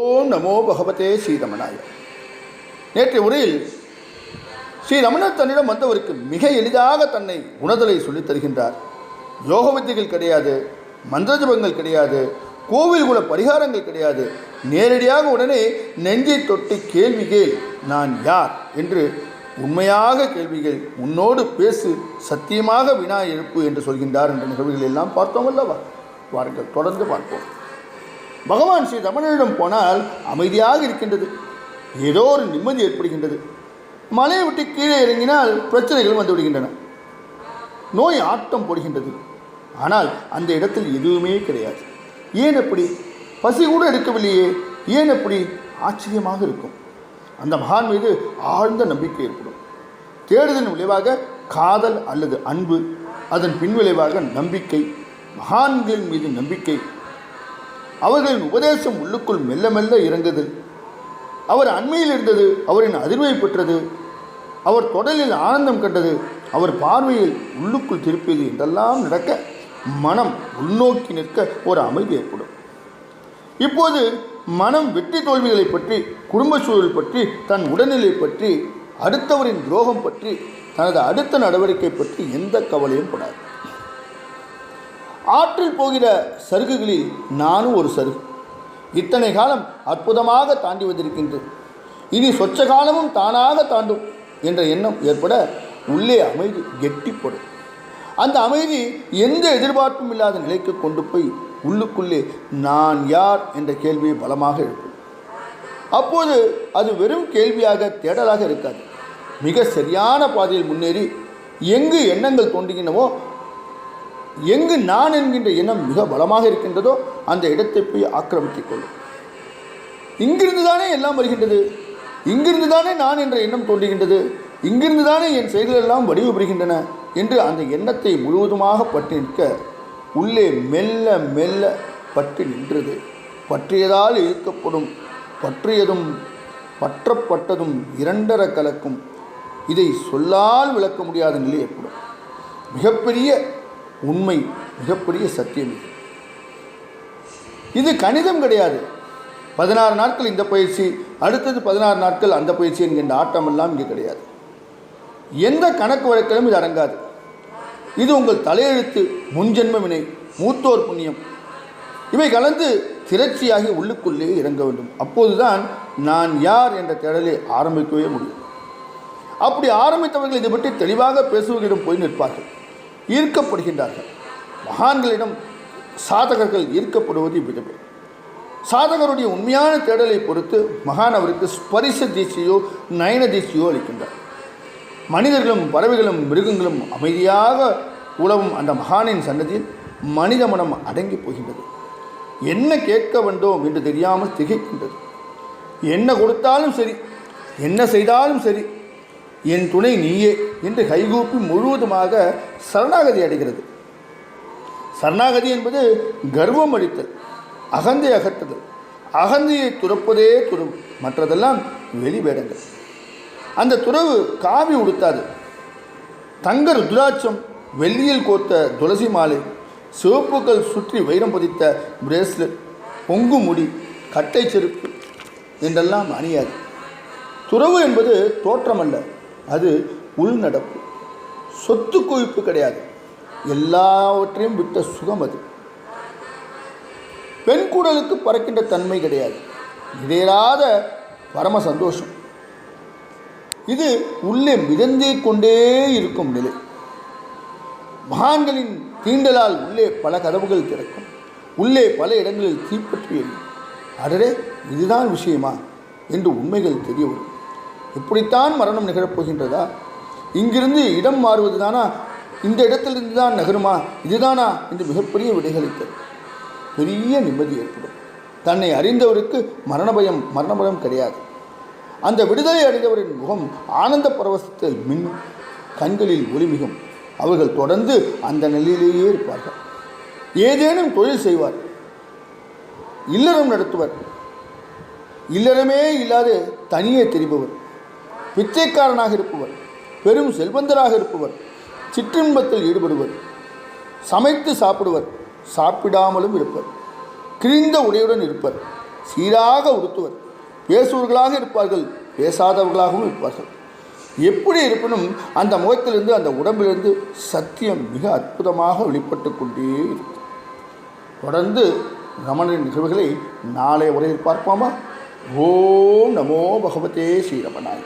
ஓம் நமோ பகவதே ஸ்ரீரமணாய. நேற்றைய உரையில் ஸ்ரீரமணர் தன்னிடம் வந்தவருக்கு மிக எளிதாக தன்னை உணர்தலை சொல்லித் தருகின்றார். யோக வித்தைகள் கிடையாது மந்திரஜபங்கள் கிடையாது கோவில் குல பரிகாரங்கள் கிடையாது. நேரடியாக உடனே நெஞ்சை தொட்டு கேள்வி கேள் நான் யார்? என்று உண்மையாக கேள்விகள் உன்னோடு பேசு சத்தியமாக வினா எழுப்பு என்று சொல்கின்றார் என்ற நிகழ்வுகள் எல்லாம் பார்த்தோம் அல்லவா? வாருங்கள் தொடர்ந்து பார்ப்போம். பகவான் ஸ்ரீ ரமணனிடம் போனால் அமைதியாக இருக்கின்றது. ஏதோ ஒரு நிம்மதி ஏற்படுகின்றது. மலையை விட்டு கீழே இறங்கினால் பிரச்சனைகள் வந்து விடுகின்றன. நோய் ஆட்டம் போடுகின்றது. ஆனால் அந்த இடத்தில் எதுவுமே கிடையாது. ஏன் அப்படி? பசி கூட எடுக்கவில்லையே. ஏன் அப்படி? ஆச்சரியமாக இருக்கும். அந்த மகான் மீது ஆழ்ந்த நம்பிக்கை ஏற்படும். தேடுதலின் விளைவாக காதல் அல்லது அன்பு அதன் பின்விளைவாக நம்பிக்கை மகான்களின் மீது நம்பிக்கை அவர்களின் உபதேசம் உள்ளுக்குள் மெல்ல மெல்ல இறங்குது. அவர் அண்மையில் இருந்தது அவரின் அதிர்வை பெற்றது. அவர் தொடலில் ஆனந்தம் கண்டது அவர் பார்வையில் உள்ளுக்குள் திருப்பியது என்றெல்லாம் நடக்க மனம் உள்நோக்கி நிற்க ஒரு அமைதி ஏற்படும். இப்போது மனம் வெற்றி தோல்விகளை பற்றி குடும்ப சூழல் பற்றி தன் உடல்நிலை பற்றி அடுத்தவரின் துரோகம் பற்றி தனது அடுத்த நடவடிக்கை பற்றி எந்த கவலையும் படாது. ஆற்றில் போகிற சருகுகளில் நானும் ஒரு சருகு. இத்தனை காலம் அற்புதமாக தாண்டி வந்திருக்கின்றது. இனி சொச்ச காலமும் தானாக தாண்டும் என்ற எண்ணம் ஏற்பட உள்ளே அமைதி கெட்டிப்படும். அந்த அமைதி எந்த எதிர்பார்ப்பும் இல்லாத நிலைக்கு கொண்டு போய் உள்ளுக்குள்ளே நான் யார் என்ற கேள்வியை பலமாக எழுப்பும். அப்போது அது வெறும் கேள்வியாக தேடலாக இருக்காது. மிக சரியான பாதையில் முன்னேறி எங்கு எண்ணங்கள் தோன்றுகின்றனவோ எங்கு நான் என்கின்ற எண்ணம் மிக பலமாக இருக்கின்றதோ அந்த இடத்தை போய் ஆக்கிரமித்துக் கொள்ளும் இங்கிருந்து தானே எல்லாம் வருகின்றது? இங்கிருந்து தானே நான் என்ற எண்ணம் தோன்றுகின்றது? இங்கிருந்து தானே என் செயல்கள் எல்லாம் வடிவு பெறுகின்றன என்று அந்த எண்ணத்தை முழுவதுமாக பற்றி நிற்க உள்ளே மெல்ல மெல்ல பற்றி நின்றது. பற்றியதால் இழுக்கப்படும் பற்றியதும் பற்றப்பட்டதும் இரண்டர கலக்கும். இதை சொல்லால் விளக்க முடியாத நிலை ஏற்படும். மிகப்பெரிய உண்மை மிகப்பெரிய சத்தியம் இது. இது கணிதம் கிடையாது. பதினாறு நாட்கள் இந்த பயிற்சி அடுத்தது பதினாறு நாட்கள் அந்த பயிற்சி என்கின்ற ஆட்டமெல்லாம் இங்கே கிடையாது. எந்த கணக்கு வழக்கிலும் இது அடங்காது. இது உங்கள் தலையெழுத்து முன்ஜென்ம வினை மூத்தோர் புண்ணியம். இவை கலந்து திரட்சியாகி உள்ளுக்குள்ளே இறங்க வேண்டும். அப்போதுதான் நான் யார் என்ற தேடலை ஆரம்பிக்கவே முடியும். அப்படி ஆரம்பித்தவர்கள் இதை பற்றி தெளிவாக பேசுவர்களிடம் போய் நிற்பார்கள். ஈர்க்கப்படுகின்றார்கள். மகான்களிடம் சாதகர்கள் ஈர்க்கப்படுவது இவ்விதமே சாதகருடைய உண்மையான தேடலை பொறுத்து மகான் அவருக்கு ஸ்பரிச தீட்சையோ நயன தீட்சையோ அளிக்கின்றார். மனிதர்களும் பறவைகளும் மிருகங்களும் அமைதியாக உழவும் அந்த மகானின் சன்னதியில் மனித மனம் அடங்கி போகின்றது. என்ன கேட்க வேண்டோம் என்று தெரியாமல் திகைக்கின்றது. என்ன கொடுத்தாலும் சரி என்ன செய்தாலும் சரி என் துணை நீயே என்று கைகூப்பி முழுவதுமாக சரணாகதி அடைகிறது. சரணாகதி என்பது கர்வம் அளித்தல் அகந்தை அகற்றுதல். அகந்தையை துறப்பதே துறவு மற்றதெல்லாம் வெளிவேடங்கள் அந்த துறவு காவி உடுத்தாது. தங்க ருத்ராட்சம் வெள்ளியில் கோர்த்த துளசி மாலை சிவப்புக்கள் சுற்றி வைரம் பதித்த பிரேஸ்லெட் பொங்கு முடி கட்டை செருப்பு என்றெல்லாம் அணியாது. துறவு என்பது தோற்றமல்ல அது உள்நடப்பு. சொத்து குவிப்பு கிடையாது. எல்லாவற்றையும் விட்ட சுகம் அது. பெண் கூடலுக்கு பறக்கின்ற தன்மை கிடையாது. இடையராத பரம சந்தோஷம். இது உள்ளே மிதந்தே கொண்டே இருக்கும் நிலை. மகான்களின் தீண்டலால் உள்ளே பல கதவுகள் திறக்கும். உள்ளே பல இடங்களில் தீப்பற்றி அடரே இதுதான் விஷயமா? என்று உண்மைகள் தெரிய வரும். இப்படித்தான் மரணம் நிகழப்போகின்றதா? இங்கிருந்து இடம் மாறுவது தானா இந்த இடத்திலிருந்து தான் நகருமா? இதுதானா? என்று மிகப்பெரிய விடைகளை தரும் பெரிய நிம்மதி ஏற்படும். தன்னை அறிந்தவருக்கு மரண பயம் மரண பயம் கிடையாது. அந்த விடுதலை அடைந்தவரின் முகம் ஆனந்த பரவசத்தில் மின்னும். கண்களில் ஒளிமிகும் அவர்கள் தொடர்ந்து அந்த நிலையிலேயே இருப்பார்கள். ஏதேனும் தொழில் செய்வார். இல்லறம் நடத்துவர். இல்லறமே இல்லாது தனியே தெரிபவர். பிச்சைக்காரனாக இருப்பவர் பெரும் செல்வந்தராக இருப்பவர் சிற்றின்பத்தில் ஈடுபடுவர் சமைத்து சாப்பிடுவர் சாப்பிடாமலும் இருப்பர் கிழிந்த உடையுடன் இருப்பர் சீராக உடுத்துவர் பேசுவர்களாக இருப்பார்கள் பேசாதவர்களாகவும் இருப்பார்கள். எப்படி இருப்பினும் அந்த முகத்திலிருந்து அந்த உடம்பிலிருந்து சத்தியம் மிக அற்புதமாக வெளிப்பட்டு கொண்டே இருக்கும். தொடர்ந்து ரமணரின் நிகழ்வுகளை நாளை உரையில் பார்ப்போமா? ஓம் நமோ பகவதே ஸ்ரீரமணாய்.